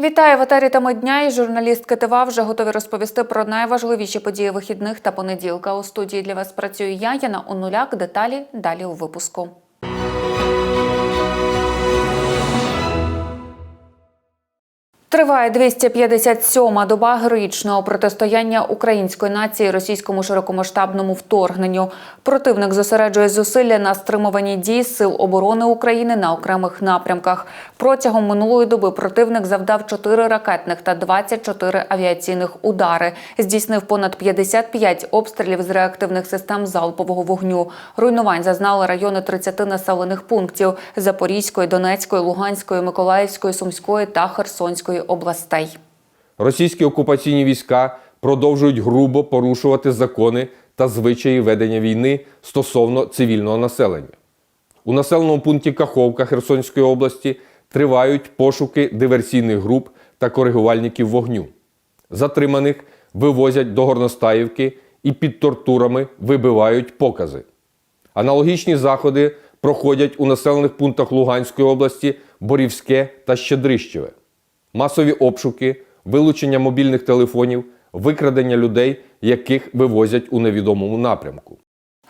Вітаю в етері теми дня. І журналістки Китива вже готові розповісти про найважливіші події вихідних та понеділка. У студії для вас працюю я, Яна Онуляк. Деталі далі у випуску. Триває 257-ма доба героїчного протистояння української нації російському широкомасштабному вторгненню. Противник зосереджує зусилля на стримуванні дій сил оборони України на окремих напрямках. Протягом минулої доби противник завдав 4 ракетних та 24 авіаційних удари. Здійснив понад 55 обстрілів з реактивних систем залпового вогню. Руйнувань зазнали райони 30 населених пунктів Запорізької, Донецької, Луганської, Миколаївської, Сумської та Херсонської областей. Російські окупаційні війська продовжують грубо порушувати закони та звичаї ведення війни стосовно цивільного населення. У населеному пункті Каховка Херсонської області тривають пошуки диверсійних груп та коригувальників вогню. Затриманих вивозять до Горностаївки і під тортурами вибивають покази. Аналогічні заходи проходять у населених пунктах Луганської області Борівське та Щедрищеве. Масові обшуки, вилучення мобільних телефонів, викрадення людей, яких вивозять у невідомому напрямку.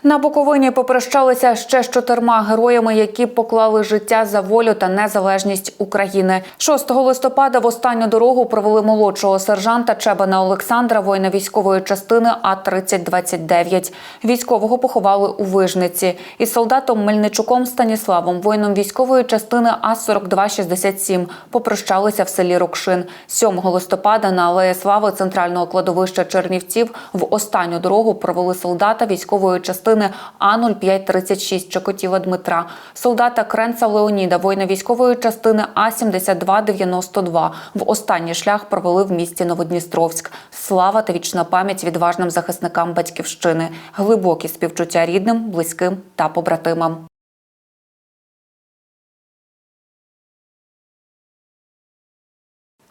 На Буковині попрощалися ще з чотирма героями, які поклали життя за волю та незалежність України. 6 листопада в останню дорогу провели молодшого сержанта Чебана Олександра, воїна військової частини А 3029 Військового поховали у Вижниці. Із солдатом Мельничуком Станіславом, воїном військової частини А 4267 попрощалися в селі Рокшин. 7 листопада на Алеї Слави центрального кладовища Чернівців в останню дорогу провели солдата військової частини А-0536 Чокотіла Дмитра, солдата Кренца Леоніда, воїна військової частини А-7292. В останній шлях провели в місті Новодністровськ. Слава та вічна пам'ять відважним захисникам батьківщини, глибокі співчуття рідним, близьким та побратимам.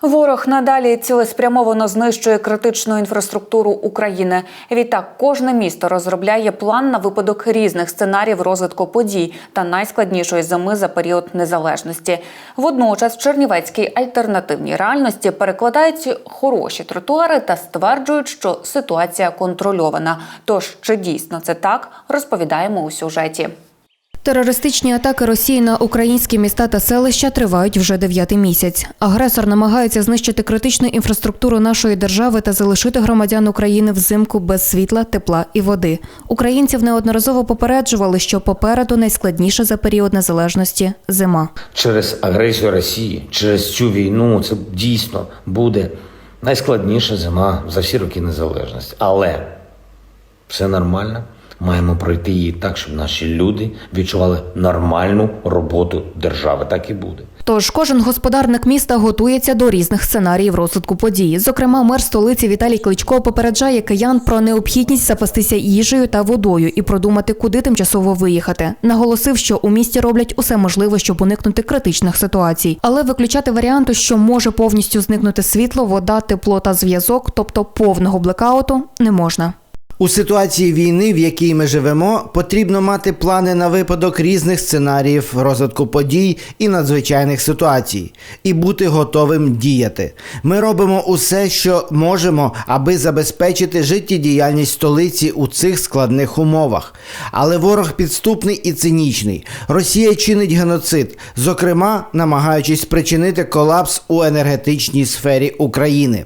Ворог надалі цілеспрямовано знищує критичну інфраструктуру України. Відтак, кожне місто розробляє план на випадок різних сценаріїв розвитку подій та найскладнішої зими за період незалежності. Водночас, в Чернівецькій альтернативній реальності перекладають хороші тротуари та стверджують, що ситуація контрольована. Тож чи дійсно це так, розповідаємо у сюжеті. Терористичні атаки Росії на українські міста та селища тривають вже дев'ятий місяць. Агресор намагається знищити критичну інфраструктуру нашої держави та залишити громадян України взимку без світла, тепла і води. Українців неодноразово попереджували, що попереду найскладніше за період незалежності зима. через агресію Росії, через цю війну це дійсно буде найскладніша зима за всі роки незалежності. Але все нормально. Маємо пройти її так, щоб наші люди відчували нормальну роботу держави. Так і буде. Тож кожен господарник міста готується до різних сценаріїв розвитку подій. Зокрема, мер столиці Віталій Кличко попереджає киян про необхідність запастися їжею та водою і продумати, куди тимчасово виїхати. Наголосив, що у місті роблять усе можливе, щоб уникнути критичних ситуацій, але виключати варіанту, що може повністю зникнути світло, вода, тепло та зв'язок, тобто повного блекауту, не можна. У ситуації війни, в якій ми живемо, потрібно мати плани на випадок різних сценаріїв розвитку подій і надзвичайних ситуацій, і бути готовим діяти. Ми робимо усе, що можемо, аби забезпечити життєдіяльність столиці у цих складних умовах. Але ворог підступний і цинічний. Росія чинить геноцид, зокрема, намагаючись спричинити колапс у енергетичній сфері України.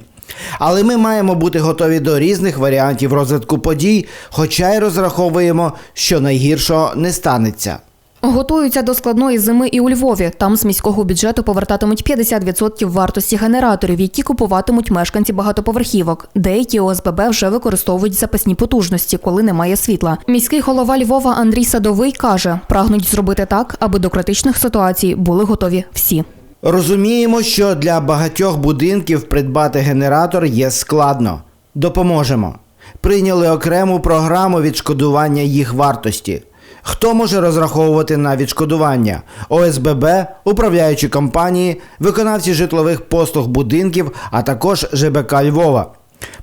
Але ми маємо бути готові до різних варіантів розвитку подій, хоча й розраховуємо, що найгіршого не станеться. Готуються до складної зими і у Львові. Там з міського бюджету повертатимуть 50% вартості генераторів, які купуватимуть мешканці багатоповерхівок. Деякі ОСББ вже використовують запасні потужності, коли немає світла. Міський голова Львова Андрій Садовий каже, прагнуть зробити так, аби до критичних ситуацій були готові всі. Розуміємо, що для багатьох будинків придбати генератор є складно. Допоможемо. Прийняли окрему програму відшкодування їх вартості. Хто може розраховувати на відшкодування? ОСББ, управляючі компанії, виконавці житлових послуг будинків, а також ЖБК Львова.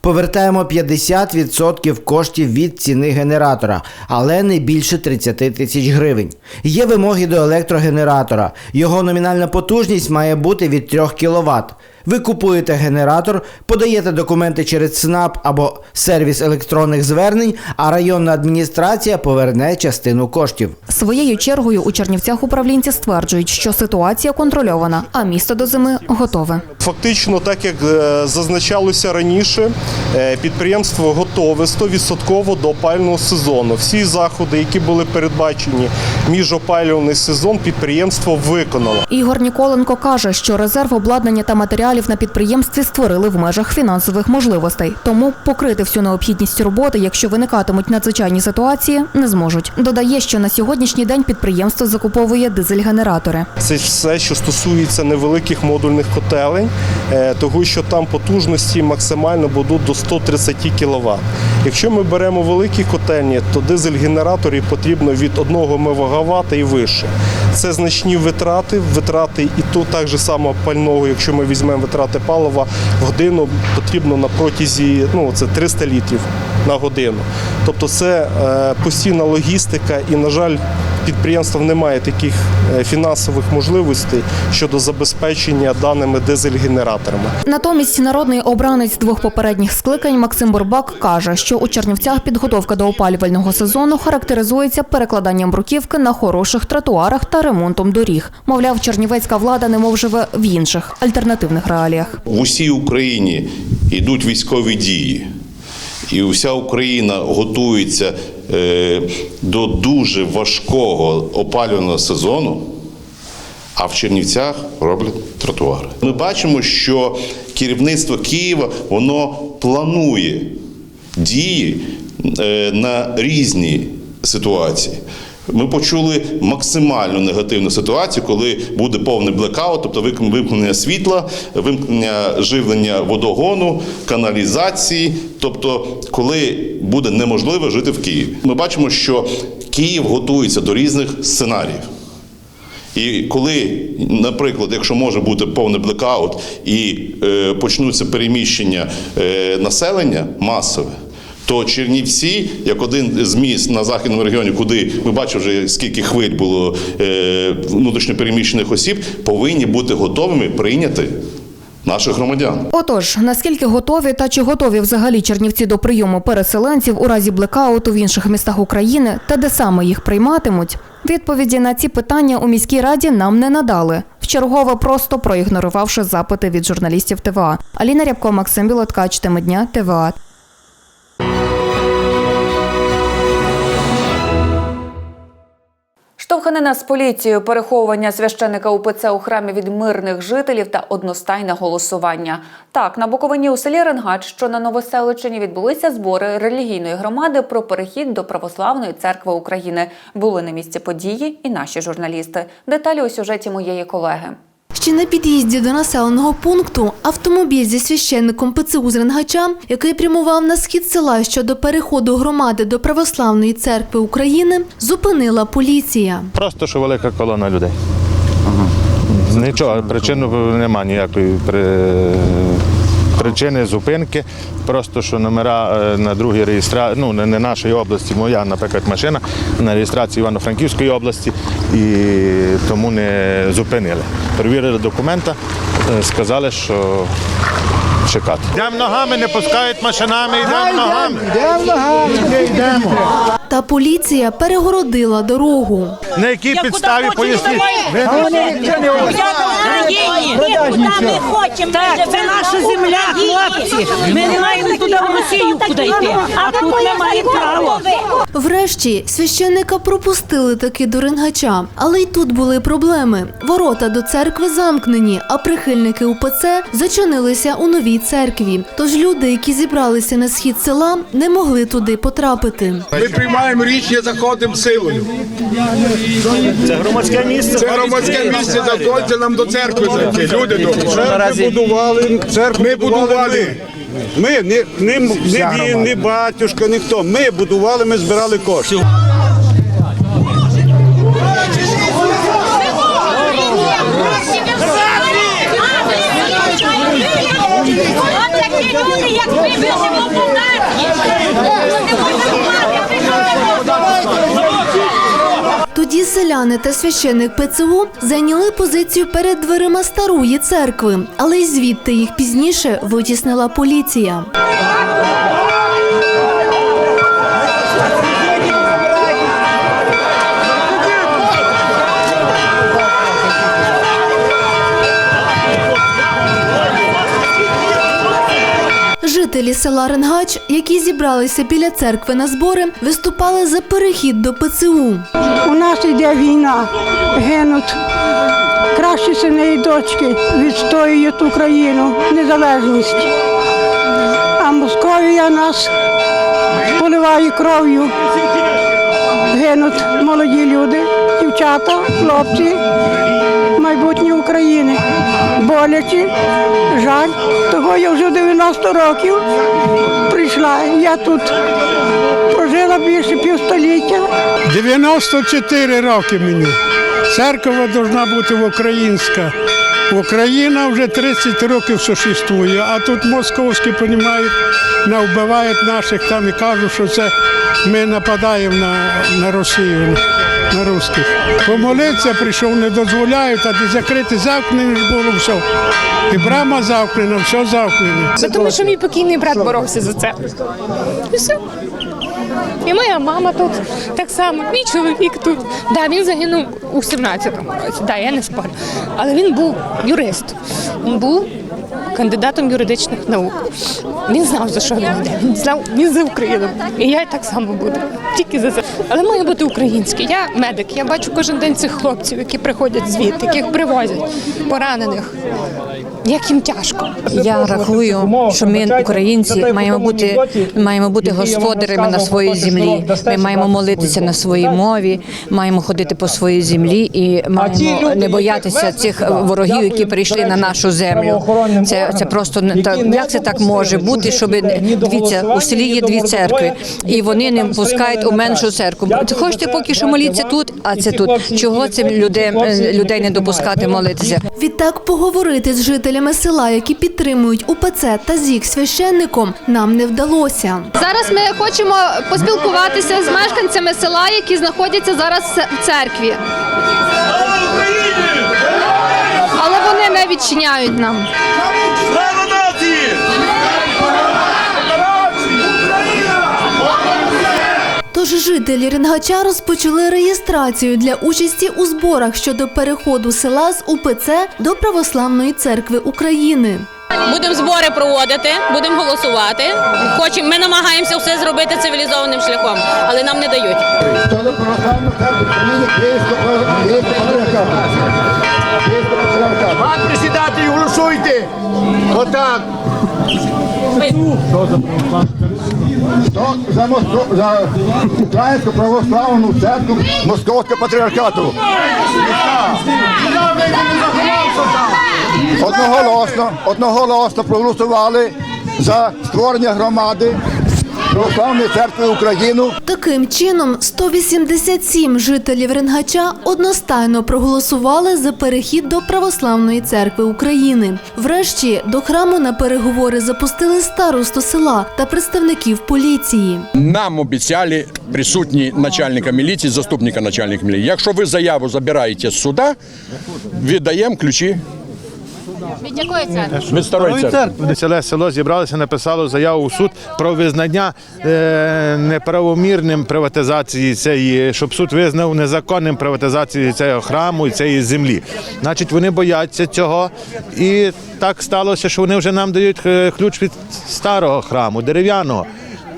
Повертаємо 50% коштів від ціни генератора, але не більше 30 тисяч гривень. Є вимоги до електрогенератора. Його номінальна потужність має бути від 3 кВт. Ви купуєте генератор, подаєте документи через ЦНАП або сервіс електронних звернень, а районна адміністрація поверне частину коштів. Своєю чергою у Чернівцях управлінці стверджують, що ситуація контрольована, а місто до зими готове. Фактично, так як е, зазначалося раніше, е, підприємство готове 100% до опалювального сезону. Всі заходи, які були передбачені між опалювальний сезон, підприємство виконало. Ігор Ніколенко каже, що резерв обладнання та матеріалів на підприємстві створили в межах фінансових можливостей, тому покрити всю необхідність роботи, якщо виникатимуть надзвичайні ситуації, не зможуть. Додає, що на сьогоднішній день підприємство закуповує дизель-генератори. Це все, що стосується невеликих модульних котелень, е, того що там потужності максимально будуть до 130 кВт. Якщо ми беремо великі котельні, то дизель-генераторів потрібно від 1 МВт і вище. Це значні витрати, витрати і то так же само пального, якщо ми візьмемо витрати палива, в годину потрібно на протязі ну, це 300 літрів на годину. Тобто це е, постійна логістика і, на жаль, підприємство не має таких е, фінансових можливостей щодо забезпечення даними дизель-генераторами. Натомість народний обранець двох попередніх скликань Максим Бурбак каже, що у Чернівцях підготовка до опалювального сезону характеризується перекладанням бруківки на хороших тротуарах та ремонтом доріг. Мовляв, чернівецька влада немов живе в інших альтернативних реаліях. в усій Україні йдуть військові дії, і вся Україна готується е, до дуже важкого опалювального сезону. А в Чернівцях роблять тротуари. Ми бачимо, що керівництво Києва воно планує дії е, на різні ситуації. Ми почули максимально негативну ситуацію, коли буде повний блекаут, тобто вимкнення світла, вимкнення живлення водогону, каналізації, тобто коли буде неможливо жити в Києві. Ми бачимо, що Київ готується до різних сценаріїв. І коли, наприклад, якщо може бути повний блекаут і е, почнуться переміщення е, населення масове, то Чернівці, як один з міст на західному регіоні, куди ми бачимо вже скільки хвиль було е, внутрішньопереміщених осіб, повинні бути готовими прийняти наших громадян. Отож, наскільки готові та чи готові взагалі чернівці до прийому переселенців у разі блекауту в інших містах України та де саме їх прийматимуть? Відповіді на ці питання у міській раді нам не надали. Вчергове просто проігнорувавши запити від журналістів ТВА. Аліна Рябко, Максим Білоткач, теми дня ТВА. Штовханина з поліцією, переховування священика УПЦ у храмі від мирних жителів та одностайне голосування. Так, на Буковині у селі Ренгач, що на Новоселичині, відбулися збори релігійної громади про перехід до Православної церкви України. Були на місці події і наші журналісти. Деталі у сюжеті моєї колеги. Ще на під'їзді до населеного пункту автомобіль зі священником ПЦУ з Ренгача, який прямував на схід села щодо переходу громади до Православної церкви України, зупинила поліція. Просто що велика колона людей. Нічого, причини немає ніякої при... причини зупинки. Просто що номера е, на другій реєстрації, ну не нашої області, моя, наприклад, машина на реєстрації Івано-Франківської області і тому не зупинили. Перевірили документи, е, сказали, що чекати. Йдемо ногами, не пускають машинами, йдемо ногами. Та поліція перегородила дорогу. На якій підставі поясніть? Ми хочемо. Так, це наша земля, хлопці. Ми не маємо туди в Росію куди йти. А тут ми маємо право. Врешті священника пропустили таки до Ренгача, але й тут були проблеми. Ворота до церкви замкнені, а прихильники УПЦ зачинилися у новій церкві. Тож люди, які зібралися на схід села, не могли туди потрапити. Ми приймаємо рішення, заходимо силою. Це громадське місце. Це громадське місце, заходьте нам до церкви зайти. Люди добрі. Церкви будували, ми будували. Ми не, не, не він, не батюшка, ніхто. Ми будували, ми збирали кошти. От такі люди, як ви, вижимо податки. Тоді Тоді селяни та священик ПЦУ зайняли позицію перед дверима старої церкви, але й звідти їх пізніше витіснила поліція. Жителі села Ренгач, які зібралися біля церкви на збори, виступали за перехід до ПЦУ. У нас йде війна, гинуть кращі сини і дочки, відстоюють Україну, незалежність. А Московія нас поливає кров'ю. Гинуть молоді люди, дівчата, хлопці, майбутнє України. Боляче, жаль. Того я вже 90 років прийшла. Я тут прожила більше півстоліття. 94 роки мені. Церква повинна бути українська. Україна вже 30 років существує, а тут московські, розуміють, навбивають наших там і кажуть, що це ми нападаємо на, на Росію, на русських. Помолитися прийшов, не дозволяють, а закрити замкнення ж було все. І брама замкнена, все замкнене. Це тому, що мій покійний брат боровся за це. І все. І моя мама тут так само, мій чоловік тут. Да, він загинув у 17-му році, да, я не спорю. Але він був юрист. Він був кандидатом юридичних наук. Він знав, за що він йде. Він знав, він за Україну. І я так само буду. Тільки за це. Але має бути українське. Я медик. Я бачу кожен день цих хлопців, які приходять звідти, яких привозять, поранених. Як їм тяжко. Я рахую, що ми, українці, маємо бути маємо бути господарями на своїй землі. Ми маємо молитися на своїй мові, маємо ходити по своїй землі і маємо не боятися цих ворогів, які прийшли на нашу землю. Це це просто. Як це так може бути? Щоб дивіться, у селі є дві церкви, і вони не пускають у меншу церкву. Хочете поки що моліться тут, а це тут. Чого цим людей людей не допускати молитися? Відтак поговорити з жителями села, які підтримують УПЦ та ЗІК священником, нам не вдалося. Зараз ми хочемо поспілкуватися з мешканцями села, які знаходяться зараз в церкві. Але вони не відчиняють нам. Тож жителі Ренгача розпочали реєстрацію для участі у зборах щодо переходу села з УПЦ до Православної церкви України. Будемо збори проводити, будемо голосувати. Хочемо, ми намагаємося все зробити цивілізованим шляхом, але нам не дають. Пан председатель, голосуйте! Отак! Хто за, Моско... за Українську православну церкву Московського патріархату? Одноголосно, одноголосно проголосували за створення громади Православної церкви України. Таким чином, 187 жителів Ренгача одностайно проголосували за перехід до Православної церкви України. Врешті до храму на переговори запустили старосту села та представників поліції. Нам обіцяли присутні начальника міліції, заступника начальника міліції. Якщо ви заяву забираєте з суда, віддаємо ключі Від якої церкви? від старої церкви. Ціле село зібралося, написало заяву в суд про визнання е, неправомірним приватизації цієї, щоб суд визнав незаконним приватизацію цього храму і цієї землі. Значить, вони бояться цього, і так сталося, що вони вже нам дають е, ключ від старого храму, дерев'яного.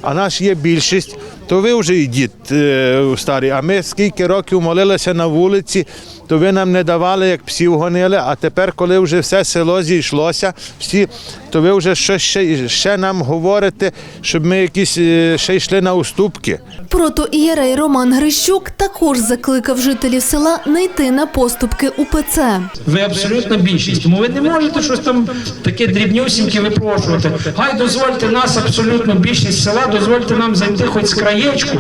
А наш є більшість, то ви вже йдіть е, старі. А ми скільки років молилися на вулиці, то ви нам не давали, як псів гонили. А тепер, коли вже все село зійшлося, всі, то ви вже щось ще, ще нам говорите, щоб ми якісь е, ще йшли на уступки. Протоієрей Роман Грищук також закликав жителів села не йти на поступки УПЦ. Ви абсолютна більшість, тому ви не можете щось там таке дрібнюсіньке випрошувати. Хай дозвольте нас, абсолютну більшість села, дозвольте нам зайти хоч з краєчку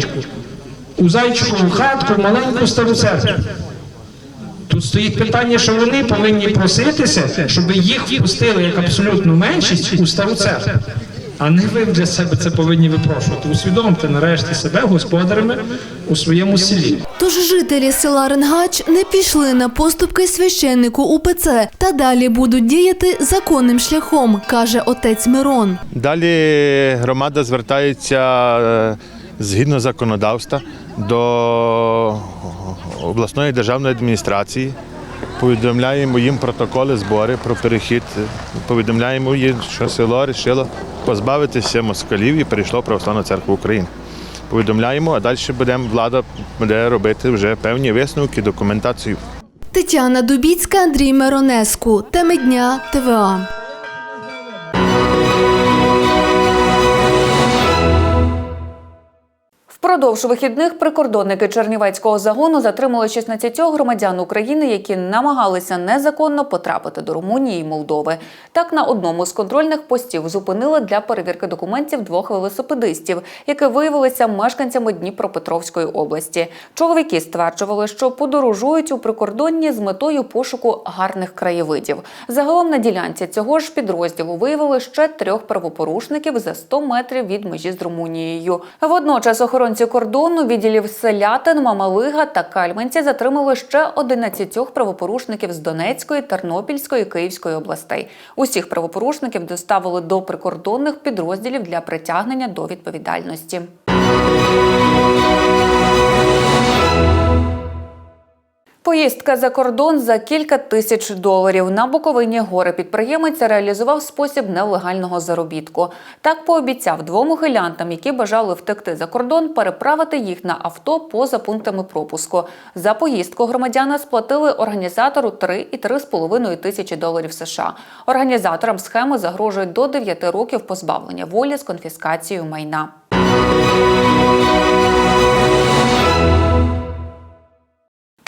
у зайчикову хатку, в маленьку стару церкву. Тут стоїть питання, що вони повинні проситися, щоб їх впустили як абсолютну меншість у стару церкву. А не ви для себе це повинні випрошувати. Усвідомте нарешті себе господарями у своєму селі. Тож жителі села Ренгач не пішли на поступки священнику УПЦ та далі будуть діяти законним шляхом, каже отець Мирон. Далі громада звертається е, згідно законодавства до обласної державної адміністрації. Повідомляємо їм протоколи збори про перехід. Повідомляємо їм, що село вирішило позбавитися москалів і перейшло Православну церкву України. Повідомляємо, а далі будемо влада буде робити вже певні висновки, документацію. Тетяна Дубіцька, Андрій Миронеску. Теми дня ТВА. Впродовж вихідних прикордонники Чернівецького загону затримали 16 громадян України, які намагалися незаконно потрапити до Румунії і Молдови. Так, на одному з контрольних постів зупинили для перевірки документів двох велосипедистів, які виявилися мешканцями Дніпропетровської області. Чоловіки стверджували, що подорожують у прикордонні з метою пошуку гарних краєвидів. Загалом на ділянці цього ж підрозділу виявили ще трьох правопорушників за 100 метрів від межі з Румунією. Водночас охоронці кордону відділів Селятин, Мамалига та Кальменці затримали ще 11 правопорушників з Донецької, Тернопільської, Київської областей. Усіх правопорушників доставили до прикордонних підрозділів для притягнення до відповідальності. Поїздка за кордон за кілька тисяч доларів на Буковині горе підприємець реалізував спосіб нелегального заробітку. Так пообіцяв двом ухилянтам, які бажали втекти за кордон, переправити їх на авто поза пунктами пропуску. За поїздку громадяни сплатили організатору 3 і 3,5 тисячі доларів США. Організаторам схеми загрожує до 9 років позбавлення волі з конфіскацією майна.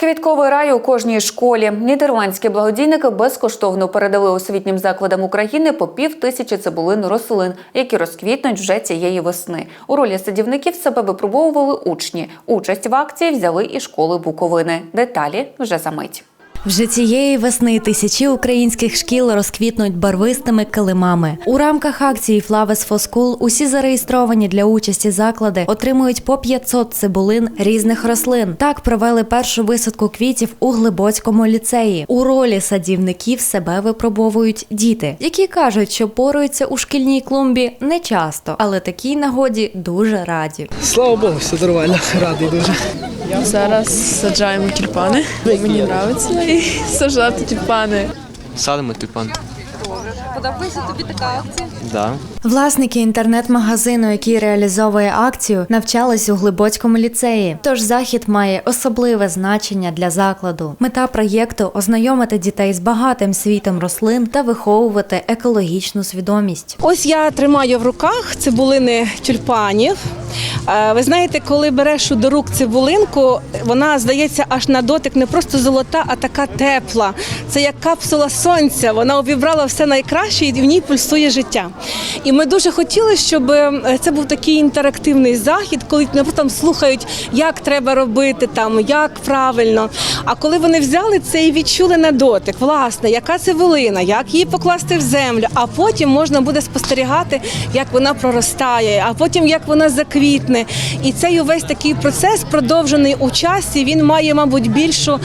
Квітковий рай у кожній школі. Нідерландські благодійники безкоштовно передали освітнім закладам України по пів тисячі цибулин рослин, які розквітнуть вже цієї весни. У ролі садівників себе випробовували учні. Участь в акції взяли і школи Буковини. Деталі вже за мить. Вже цієї весни тисячі українських шкіл розквітнуть барвистими килимами. У рамках акції for School усі зареєстровані для участі заклади отримують по 500 цибулин різних рослин. Так провели першу висадку квітів у Глибоцькому ліцеї. У ролі садівників себе випробовують діти, які кажуть, що поруються у шкільній клумбі не часто, але такій нагоді дуже раді. Слава Богу, все нормально, радий дуже. Зараз саджаємо тюльпани. Мені подобається і саджати тюльпани. Садимо тюльпан. Подобається тобі така акція? Да. Власники інтернет-магазину, який реалізовує акцію, навчались у Глибоцькому ліцеї. Тож захід має особливе значення для закладу. Мета проєкту ознайомити дітей з багатим світом рослин та виховувати екологічну свідомість. Ось я тримаю в руках цибулини тюльпанів. Е, Ви знаєте, коли береш до рук цибулинку, вона здається аж на дотик не просто золота, а така тепла. Це як капсула сонця. Вона обібрала все найкраще і в ній пульсує життя. І ми дуже хотіли, щоб е, це був такий інтерактивний захід, коли не там слухають, як треба робити, там як правильно. А коли вони взяли це і відчули на дотик, власне, яка цибулина, як її покласти в землю, а потім можна буде спостерігати, як вона проростає, а потім як вона заквітне. І цей увесь такий процес продовжений у часі. Він має, мабуть, більшу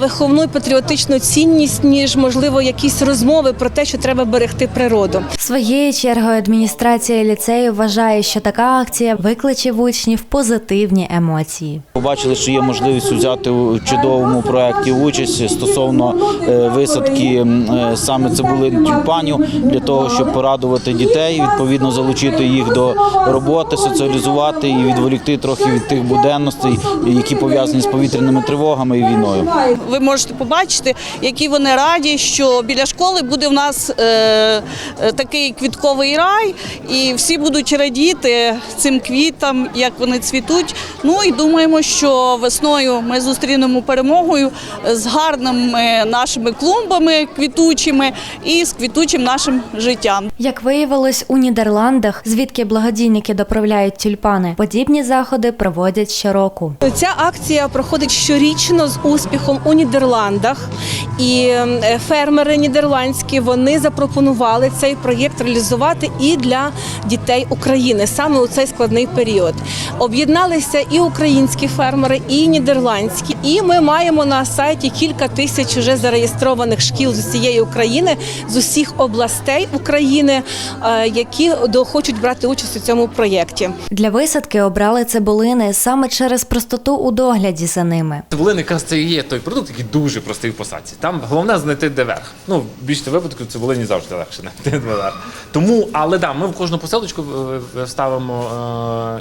виховну і патріотичну цінність, ніж можливо якісь розмови про те, що треба берегти природу. Своєю чергою адміністрація ліцею вважає, що така акція викличе в учнів позитивні емоції. Побачили, що є можливість взяти у чудовому проєкті участь стосовно е, висадки е, саме цибулин тюльпанів для того, щоб порадувати дітей, відповідно залучити їх до роботи, соціалізувати і відволікти трохи від тих буденностей, які пов'язані з повітряними тривогами і війною. Ви можете побачити, які вони раді, що біля школи буде в нас е, такий квітковий рай, і всі будуть радіти цим квітам, як вони цвітуть. Ну і думаємо, що весною ми зустрінемо перемогою з гарними нашими клумбами квітучими і з квітучим нашим життям. Як виявилось у Нідерландах, звідки благодійники доправляють тюльпани, подібні заходи проводять щороку. Ця акція проходить щорічно з успіхом у Нідерландах, і е, фермери нідерландські вони запропонували запропонували цей проєкт реалізувати і для дітей України саме у цей складний період. Об'єдналися і українські фермери, і нідерландські. І ми маємо на сайті кілька тисяч вже зареєстрованих шкіл з усієї України, з усіх областей України, е, які до- хочуть брати участь у цьому проєкті. Для висадки обрали цибулини саме через простоту у догляді за ними. Цибулина якраз це і є той продукт, який дуже простий в посадці. Там головне знайти де верх. Ну, в більшості випадків цибулині завжди легше знайти де. Тому, але да, ми в кожну посилочку е, е, вставимо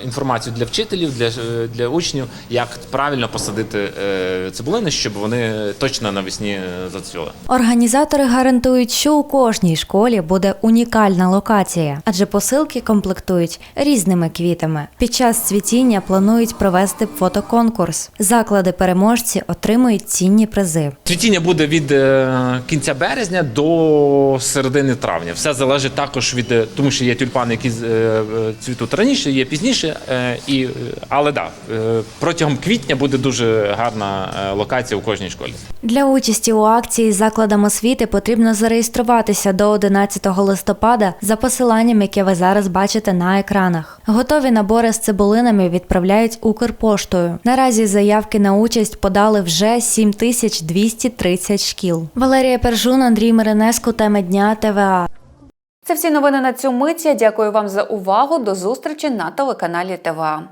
е, інформацію для вчителів, для, е, для учнів, як правильно посадити е, цибулини, щоб вони точно навесні зацвіли. Організатори гарантують, що у кожній школі буде унікальна локація, адже посилки комплектують різними квітами. Під час цвітіння планують провести фотоконкурс. Заклади переможці отримують цінні призи. Цвітіння буде від кінця березня до середини травня. Все залежить також від е, тому, що є тюльпани, які е, е, цвітуть раніше, є пізніше. І, але да, протягом квітня буде дуже гарна локація у кожній школі. Для участі у акції закладам освіти потрібно зареєструватися до 11 листопада за посиланням, яке ви зараз бачите на екранах. Готові набори з цибулинами відправляють Укрпоштою. Наразі заявки на участь подали вже 7230 шкіл. Валерія Пержун, Андрій Миринеско, теми дня ТВА. Це всі новини на цю мить. Я Дякую вам за увагу. До зустрічі на телеканалі ТВА.